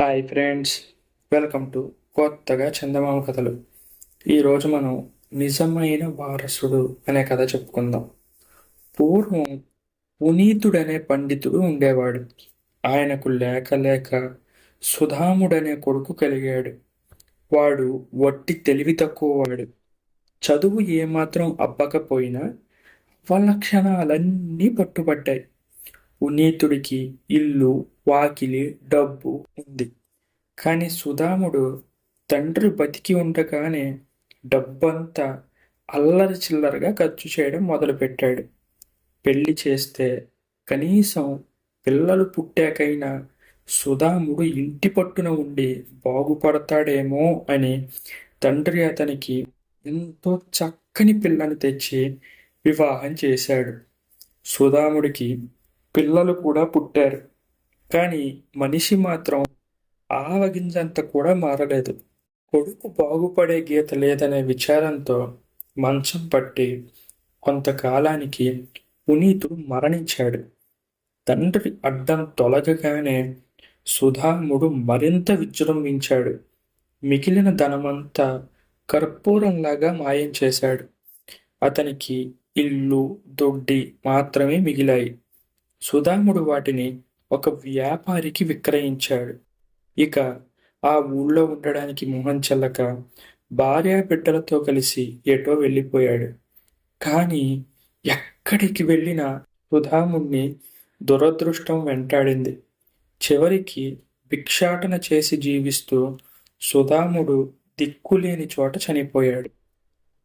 Hi friends welcome to కొత్తగా చందమామ కథలు. ఈరోజు మనం నిజమైన వారసుడు అనే కథ చెప్పుకుందాం. పూర్వం పునీతుడనే పండితుడు ఉండేవాడు. ఆయనకు లేక లేక సుధాముడనే కొడుకు కలిగాడు. వాడు వట్టి తెలివి తక్కువ వాడు చదువు ఏమాత్రం అబ్బకపోయినా క్షణాలన్నీ పట్టుబడ్డాయి పునీతుడికి ఇల్లు వాకిలి డబ్బు ఉంది. కానీ సుధాముడు తండ్రి బతికి ఉండగానే డబ్బంతా అల్లరి చిల్లరగా ఖర్చు చేయడం మొదలుపెట్టాడు. పెళ్ళి చేస్తే కనీసం పిల్లలు పుట్టాకైనా సుధాముడు ఇంటి పట్టున ఉండి బాగుపడతాడేమో అని తండ్రి అతనికి ఎంతో చక్కని పిల్లని తెచ్చి వివాహం చేశాడు. సుధాముడికి పిల్లలు కూడా పుట్టారు. కానీ మనిషి మాత్రం ఆవగింజంత కూడా మారలేదు. కొడుకు బాగుపడే గీత లేదనే విచారంతో మంచం పట్టి కొంతకాలానికి పునీతుడు మరణించాడు. తండ్రి అడ్డం తొలగగానే సుధాముడు మరింత విజృంభించాడు. మిగిలిన ధనమంతా కర్పూరంలాగా మాయం చేశాడు. అతనికి ఇల్లు దొడ్డి మాత్రమే మిగిలాయి. సుధాముడు వాటిని ఒక వ్యాపారికి విక్రయించాడు. ఇక ఆ ఊళ్ళో ఉండడానికి మొహం చెల్లక భార్యా బిడ్డలతో కలిసి ఎటో వెళ్ళిపోయాడు. కానీ ఎక్కడికి వెళ్ళినా సుధాముణ్ణి దురదృష్టం వెంటాడింది. చివరికి భిక్షాటన చేసి జీవిస్తూ సుధాముడు దిక్కులేని చోట చనిపోయాడు.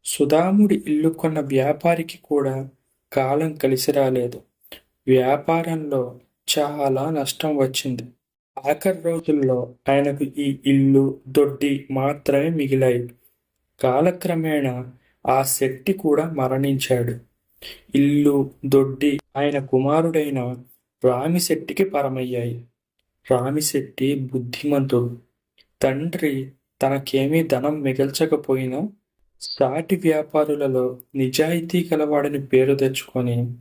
సుధాముడి ఇల్లు కొన్న వ్యాపారికి కూడా కాలం కలిసి రాలేదు. వ్యాపారంలో చాలా నష్టం వచ్చింది. ఆఖరి రోజుల్లో ఆయనకు ఈ ఇల్లు దొడ్డి మాత్రమే మిగిలాయి. కాలక్రమేణా ఆ శెట్టి కూడా మరణించాడు. ఇల్లు దొడ్డి ఆయన కుమారుడైన రామిశెట్టికి పరమయ్యాయి. రామిశెట్టి బుద్ధిమంతుడు. తండ్రి తనకేమీ ధనం మిగల్చకపోయినా సాటి వ్యాపారులలో నిజాయితీ కలవాడని పేరు తెచ్చుకొని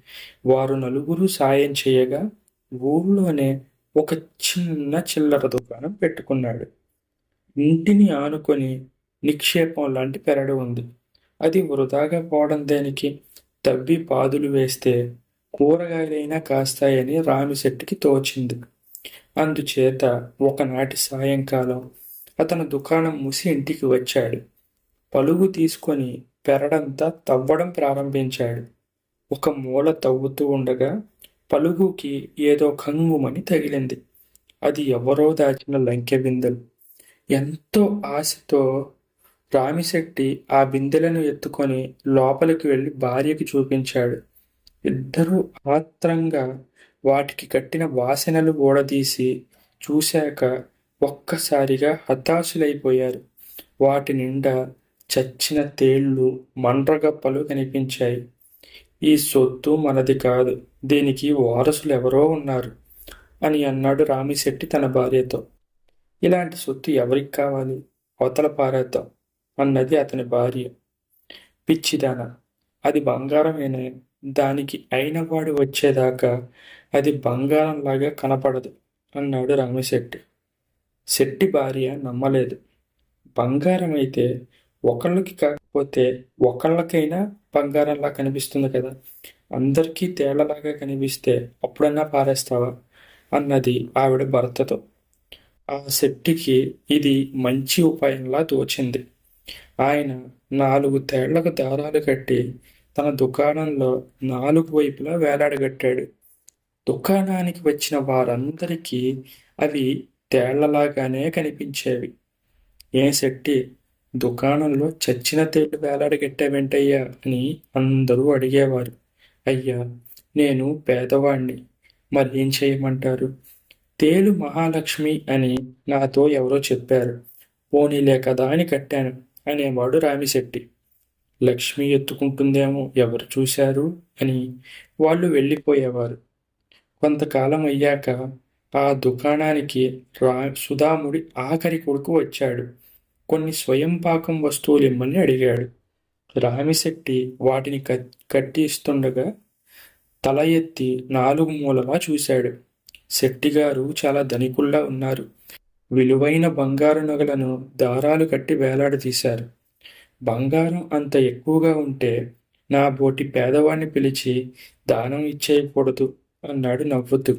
వారు నలుగురు సాయం చేయగా ఊళ్ళోనే ఒక చిన్న చిల్లర దుకాణం పెట్టుకున్నాడు. ఇంటిని ఆనుకొని నిక్షేపం లాంటి పెరడు ఉంది. అది వృధాగా పోవడం దేనికి? తవ్వి పాదులు వేస్తే కూరగాయలైనా కాస్తాయని రామిశెట్టికి తోచింది. అందుచేత ఒకనాటి సాయంకాలం అతను దుకాణం మూసి ఇంటికి వచ్చాడు. పలుగు తీసుకొని పెరడంతా తవ్వడం ప్రారంభించాడు. ఒక మూల తవ్వుతూ ఉండగా పలుగుకి ఏదో కంగుమని తగిలింది. అది ఎవరో దాచిన లంకె బిందెలు. ఎంతో ఆశతో రామిశెట్టి ఆ బిందెలను ఎత్తుకొని లోపలికి వెళ్ళి భార్యకి చూపించాడు. ఇద్దరూ ఆత్రంగా వాటికి కట్టిన వాసనలు ఊడదీసి చూశాక ఒక్కసారిగా హతాశులైపోయారు. వాటి నిండా చచ్చిన తేళ్ళు మండ్రగప్పలు కనిపించాయి. ఈ సొత్తు మనది కాదు దీనికి వారసులు ఎవరో ఉన్నారు అని అన్నాడు రామిశెట్టి తన భార్యతో. ఇలాంటి సొత్తు ఎవరికి కావాలి? అవతల పారేద్దాం అన్నది అతని భార్య. పిచ్చిదాన అది బంగారమేనే. దానికి అయినవాడు వచ్చేదాకా అది బంగారంలాగా కనపడదు అన్నాడు రామిశెట్టి. శెట్టి భార్య నమ్మలేదు. బంగారం అయితే ఒకళ్ళకి కాకపోతే ఒకళ్ళకైనా బంగారంలా కనిపిస్తుంది కదా. అందరికీ తేళ్ళలాగా కనిపిస్తే అప్పుడన్నా పారేస్తావా? అన్నది ఆవిడ భర్తతో. ఆ శెట్టికి ఇది మంచి ఉపాయంలా తోచింది. ఆయన నాలుగు తేళ్ళకు దారాలు కట్టి తన దుకాణంలో నాలుగు వైపులా వేలాడగట్టాడు. దుకాణానికి వచ్చిన వారందరికీ అవి తేళ్ళలాగానే కనిపించేవి. ఏ శెట్టి దుకాణంలో చచ్చిన తేళ్ళు వేలాడగట్టావేంటయ్యా అని అందరూ అడిగేవారు. అయ్యా నేను పేదవాణ్ణి. మరి ఏం చేయమంటారు? తేలు మహాలక్ష్మి అని నాతో ఎవరో చెప్పారు. పోనీలే కదా అని కట్టాను అనేవాడు రామిశెట్టి. లక్ష్మి ఎత్తుకుంటుందేమో ఎవరు చూశారు అని వాళ్ళు వెళ్ళిపోయేవారు. కొంతకాలం అయ్యాక ఆ దుకాణానికి రా సుధాముడి ఆఖరి కొడుకు వచ్చాడు. కొన్ని స్వయం పాకం వస్తువులు ఇమ్మని అడిగాడు. రామిశెట్టి వాటిని కట్టి ఇస్తుండగా తల ఎత్తి నాలుగు మూలలా చూశాడు. శెట్టిగారు చాలా ధనికుల్లా ఉన్నారు. విలువైన బంగారు నగలను దారాలు కట్టి వేలాడదీశారు బంగారం అంత ఎక్కువగా ఉంటే నా బోటి పేదవాణ్ణి పిలిచి దానం ఇచ్చేయకూడదు అన్నాడు నవ్వుతూ.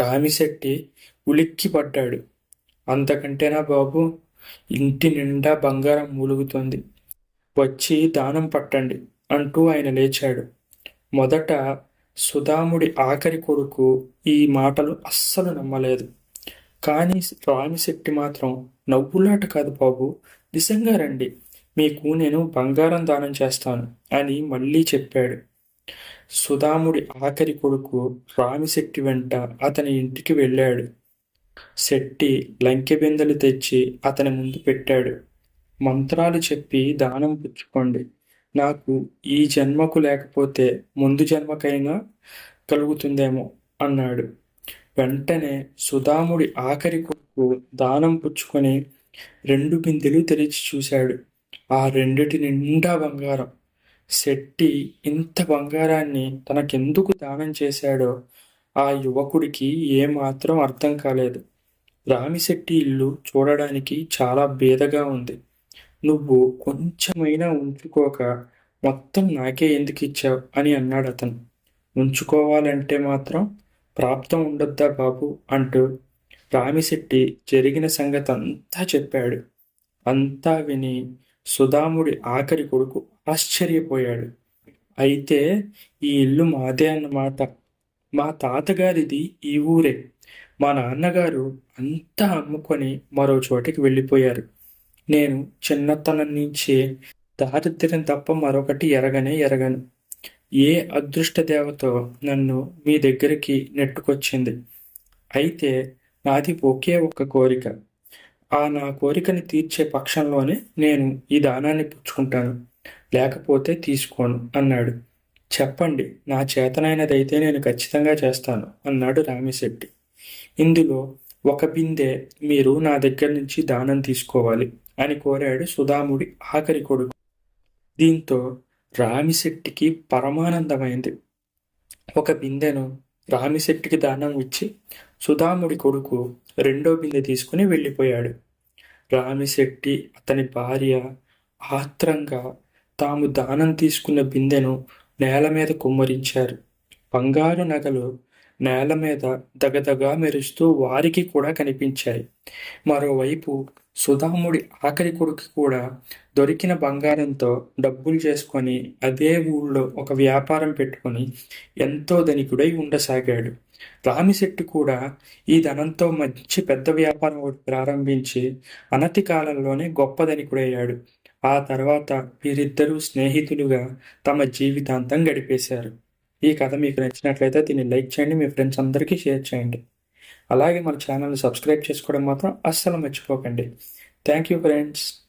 రామిశెట్టి ఉలిక్కి పడ్డాడు అంతకంటేనా బాబు? ఇంటి నిండా బంగారం మూలుగుతోంది. వచ్చి దానం పట్టండి అంటూ ఆయన లేచాడు. మొదట సుధాముడి ఆఖరి కొడుకు ఈ మాటలు అస్సలు నమ్మలేదు. కానీ రామిశెట్టి మాత్రం నవ్వులాట కాదు బాబు నిజంగా రండి. మీకు నేను బంగారం దానం చేస్తాను అని మళ్ళీ చెప్పాడు. సుధాముడి ఆఖరి కొడుకు రామిశెట్టి వెంట అతని ఇంటికి వెళ్ళాడు. శెట్టి లంకెబిందెలు తెచ్చి అతని ముందు పెట్టాడు. మంత్రాలు చెప్పి దానం పుచ్చుకోండి. నాకు ఈ జన్మకు లేకపోతే ముందు జన్మకైనా కలుగుతుందేమో అన్నాడు. వెంటనే సుధాముడి ఆఖరి కొడుకు దానం పుచ్చుకొని రెండు బిందెలు తెరిచి చూశాడు. ఆ రెండిటి నిండా బంగారం. శెట్టి ఇంత బంగారాన్ని తనకెందుకు దానం చేశాడో ఆ యువకుడికి ఏమాత్రం అర్థం కాలేదు. రామిశెట్టి ఇల్లు చూడడానికి చాలా బేదగా ఉంది. నువ్వు కొంచెమైనా ఉంచుకోక మొత్తం నాకే ఎందుకు ఇచ్చావు? అని అన్నాడు అతను. ఉంచుకోవాలంటే మాత్రం ప్రాప్తం ఉండొద్దా బాబు? అంటూ రామిశెట్టి జరిగిన సంగతి అంతా చెప్పాడు. అంతా విని సుధాముడి ఆఖరి కొడుకు ఆశ్చర్యపోయాడు. అయితే ఈ ఇల్లు మాదే అన్నమాట. మా తాతగారిది ఈ ఊరే. మా నాన్నగారు అంతా అమ్ముకొని మరో చోటికి వెళ్ళిపోయారు. నేను చిన్నతనం నుంచే దారిద్ర్యం తప్ప మరొకటి ఎరగనే ఎరగను. ఏ అదృష్ట దేవతో నన్ను మీ దగ్గరికి నెట్టుకొచ్చింది? అయితే నాది ఒకే ఒక్క కోరిక. ఆ నా కోరికని తీర్చే పక్షంలోనే నేను ఈ దానాన్ని పుచ్చుకుంటాను. లేకపోతే తీసుకోను అన్నాడు. చెప్పండి నా చేతనైనదైతే నేను ఖచ్చితంగా చేస్తాను అన్నాడు రామిశెట్టి. ఇందులో ఒక బిందె మీరు నా దగ్గర నుంచి దానం తీసుకోవాలి అని కోరాడు సుధాముడి ఆఖరి కొడుకు. దీంతో రామిశెట్టికి పరమానందమైంది. ఒక బిందెను రామిశెట్టికి దానం ఇచ్చి సుధాముడి కొడుకు రెండో బిందె తీసుకుని వెళ్ళిపోయాడు. రామిశెట్టి అతని భార్య ఆత్రంగా తాము దానం తీసుకున్న బిందెను నేల మీద కుమ్మరించారు. బంగారు నగలు నేల మీద దగదగా మెరుస్తూ వారికి కూడా కనిపించాయి. మరోవైపు సుధాముడి ఆఖరి కొడుకు కూడా దొరికిన బంగారంతో డబ్బులు చేసుకొని అదే ఊళ్ళో ఒక వ్యాపారం పెట్టుకొని ఎంతో ధనికుడై ఉండసాగాడు. రామిశెట్టి కూడా ఈ ధనంతో మంచి పెద్ద వ్యాపారం ప్రారంభించి అనతి కాలంలోనే గొప్ప ధనికుడయ్యాడు. ఆ తర్వాత వీరిద్దరూ స్నేహితులుగా తమ జీవితాంతం గడిపేశారు. ఈ కథ మీకు నచ్చినట్లయితే దీన్ని లైక్ చేయండి మీ ఫ్రెండ్స్ అందరికీ షేర్ చేయండి. అలాగే మన ఛానల్ని సబ్స్క్రైబ్ చేసుకోవడం మాత్రం అస్సలు మర్చిపోకండి. Thank you friends.